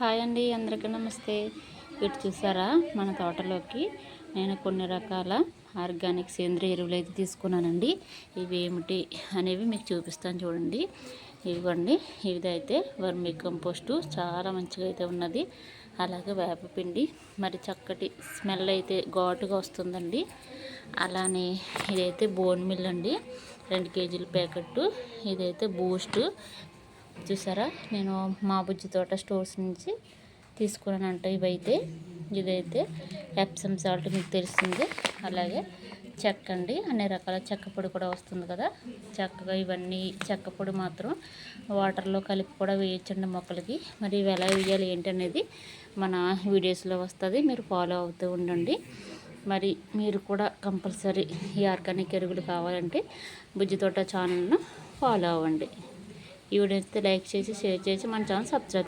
Hi అండి అందరికీ నమస్తే. ఇటు చూసారా మన తోటలోకి? నేను కొన్ని రకాల ఆర్గానిక్ సేంద్రియ ఎరువులు అయితే తీసుకున్నానండి. ఇవి ఏమిటి అనేవి మీకు చూపిస్తాను చూడండి. ఇవ్వండి. ఇదైతే వర్మీ కంపోస్టు. చాలా మంచిగా అయితే ఉన్నది. అలాగే వేపపిండి మరి చక్కటి స్మెల్ అయితే ఘాటుగా వస్తుందండి. అలానే ఇదైతే బోన్ మిల్ అండి. రెండు కేజీల ప్యాకెట్టు. ఇదైతే బూస్ట్. చూసారా? నేను మా బుజ్జి తోట స్టోర్స్ నుంచి తీసుకున్నానంట ఇవైతే ఇదైతే ఎప్సమ్ సాల్ట్ మీకు తెలిసింది అలాగే చెక్క అండి అన్ని రకాల చెక్క పొడి కూడా వస్తుంది కదా. చక్కగా ఇవన్నీ చెక్క పొడి మాత్రం వాటర్లో కలిపి కూడా వేయచ్చండి మొక్కలకి. మరి ఇవి ఎలా వేయాలి ఏంటనేది మన వీడియోస్లో వస్తుంది. మీరు ఫాలో అవుతూ ఉండండి. మరి మీరు కూడా కంపల్సరీ ఈ ఆర్గానిక్ ఎరువులు కావాలంటే బుజ్జి తోట ఛానల్ను ఫాలో అవ్వండి. ఈ వీడియో లైక్ చేసి షేర్ చేసి మన ఛానల్ సబ్స్క్రైబ్